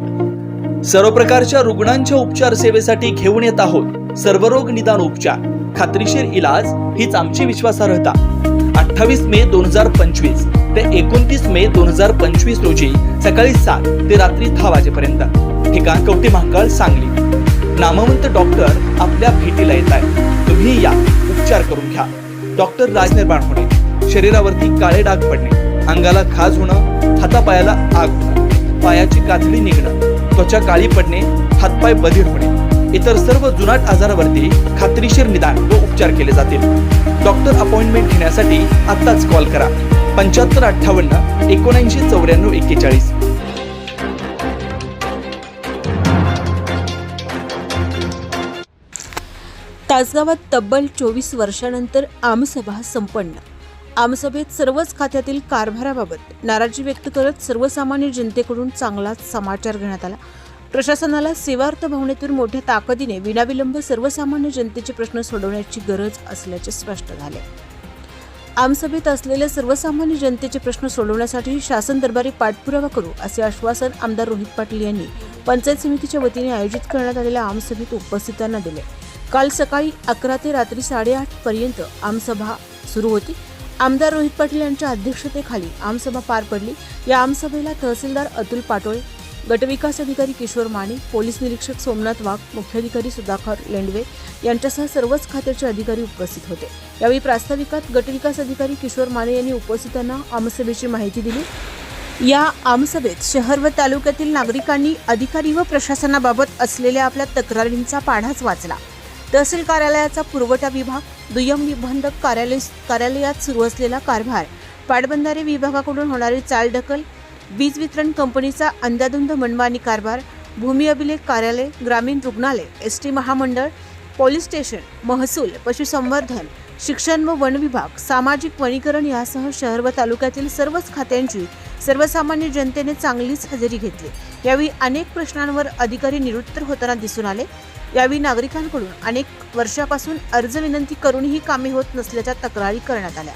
सर्व प्रकारच्या रुग्णांच्या उपचार सेवेसाठी घेऊन येत आहोत. सर्वरोग निदान उपचार. खात्रीशीर इलाज हीच आमची विश्वासार्हता. अठ्ठावीस मे दोन हजार पंचवीस ते एकोणतीस मे दोन हजार पंचवीस रोजी सकाळी सात ते रात्री दहा वाजेपर्यंत. ठिकाण कवटी महाकाळ सांगली. नामवंत डॉक्टर आपल्या भेटीला येत आहे तुम्ही या. उपचार करून घ्या. डॉक्टर राज निर्माण होणे. शरीरावरती काळे डाग पडणे. अंगाला खाज होणं. हातापायाला आग. होणं पायाची कातडी निघणं त्वचा काळी पडणे हातपाय बधीर होणे इतर सर्व जुनाट आजारावरती खात्रीशीर निदान व उपचार केले जातील. डॉक्टर अपॉइंटमेंट घेण्यासाठी आत्ताच कॉल करा. पंच्याहत्तर अठ्ठावन्न एकोणऐंशी चौऱ्याण्णव एक्केचाळीस. तासगावात तब्बल चोवीस वर्षानंतर आमसभा संपन्न. आमसभेत सर्वच खात्यातील कारभाराबाबत नाराजी व्यक्त करत सर्वसामान्य जनतेकडून चांगलाच समाचार घेण्यात आला. प्रशासनाला सेवार्थ भावनेतून मोठ्या ताकदीने विनाविलंब सर्वसामान्य जनतेचे प्रश्न सोडवण्याची गरज असल्याचे स्पष्ट झाले. आमसभेत असलेल्या सर्वसामान्य जनतेचे प्रश्न सोडवण्यासाठी शासन दरबारी पाठपुरावा करू असे आश्वासन आमदार रोहित पाटील यांनी पंचायत समितीच्या वतीने आयोजित करण्यात आलेल्या आमसभेत उपस्थितांना दिले. काल सकाळी अकरा ते रात्री साडेआठ पर्यंत आमसभा सुरू होती. आमदार रोहित पाटील यांच्या अध्यक्षतेखाली आमसभा पार पडली. या आमसभेला तहसीलदार अतुल पाटोळे गटविकास अधिकारी किशोर माने पोलीस निरीक्षक सोमनाथ वाघ मुख्याधिकारी सुधाकर लेंडवे यांच्यासह सर्वच खात्याचे अधिकारी उपस्थित होते. यावेळी प्रास्ताविकात गटविकास अधिकारी किशोर माने यांनी उपस्थितांना आमसभेची माहिती दिली. या आमसभेत शहर व तालुक्यातील नागरिकांनी अधिकारी व प्रशासनाबाबत असलेल्या आपल्या तक्रारींचा पाढाच वाचला. तहसील कार्यालयाचा पुरवठा विभाग दुय्यम निबंधक कार्यालय कार्यालयात सुरू असलेला कारभार पाटबंधारे विभागाकडून होणारी चालढकल वीज वितरण कंपनीचा अंदाधुंद मनमानी कारभार भूमी अभिलेख कार्यालय ग्रामीण रुग्णालय एस टी महामंडळ पोलीस स्टेशन महसूल पशुसंवर्धन शिक्षण व वन विभाग सामाजिक वनीकरण यासह शहर व तालुक्यातील सर्वच खात्यांची सर्वसामान्य जनतेने चांगलीच हजेरी घेतली. यावेळी अनेक प्रश्नांवर अधिकारी निरुत्तर होताना दिसून आले. यावेळी नागरिकांकडून अनेक वर्षापासून अर्ज विनंती करूनही कामे होत नसल्याच्या तक्रारी करण्यात आल्या.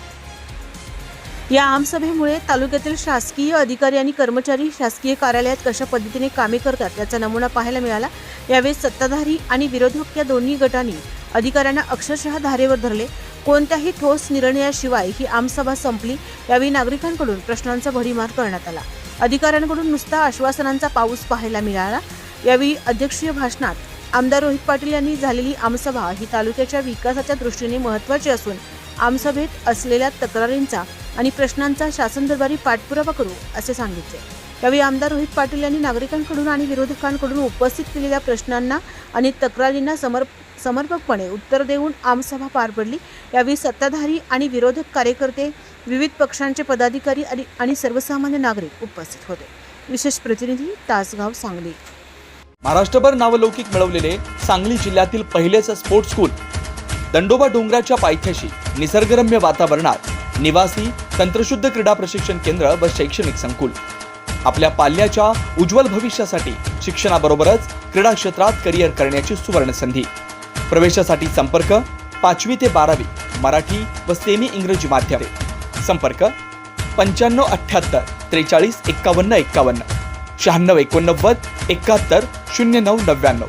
या आमसभेमुळे तालुक्यातील शासकीय अधिकारी आणि कर्मचारी शासकीय कार्यालयात कशा पद्धतीने कामे करतात याचा नमुना पाहायला मिळाला. यावेळी सत्ताधारी आणि विरोधक या दोन्ही गटांनी अधिकाऱ्यांना अक्षरशः धारेवर धरले. कोणत्याही ठोस निर्णयाशिवाय ही आमसभा संपली. यावेळी नागरिकांकडून प्रश्नांचा भडीमार करण्यात आला. अधिकाऱ्यांकडून नुसता आश्वासनांचा पाऊस पाहायला मिळाला. यावेळी अध्यक्षीय भाषणात आमदार रोहित पाटील यांनी झालेली आमसभा ही तालुक्याच्या विकासाच्या दृष्टीने महत्त्वाची असून आमसभेत असलेल्या तक्रारींचा आणि प्रश्नांचा शासन दरबारी पाठपुरावा करू असे सांगितले. यावेळी आमदार रोहित पाटील यांनी नागरिकांकडून आणि विरोधकांकडून उपस्थित केलेल्या प्रश्नांना आणि तक्रारींना समर्प समर्पकपणे उत्तर देऊन आमसभा पार पडली. यावेळी सत्ताधारी आणि विरोधक कार्यकर्ते विविध पक्षांचे पदाधिकारी आणि आणि सर्वसामान्य नागरिक उपस्थित होते. विशेष प्रतिनिधी तासगाव सांगली. महाराष्ट्रभर नावलौकिक मिळवलेले सांगली जिल्ह्यातील पहिलेच स्पोर्ट्स स्कूल दंडोबा डोंगराच्या पायथ्याशी निसर्गरम्य वातावरणात निवासी तंत्रशुद्ध क्रीडा प्रशिक्षण केंद्र व शैक्षणिक संकुल. आपल्या पाल्याच्या उज्ज्वल भविष्यासाठी शिक्षणाबरोबरच क्रीडा क्षेत्रात करिअर करण्याची सुवर्ण संधी प्रवेशासाठी संपर्क पाचवी ते बारावी मराठी व सेमी इंग्रजी माध्यमे. संपर्क पंच्याण्णव अठ्ठ्याहत्तर त्रेचाळीस एक्कावन्न एक्कावन्न शहाण्णव एकोणनव्वद एकाहत्तर शून्य नऊ नव्याण्णव.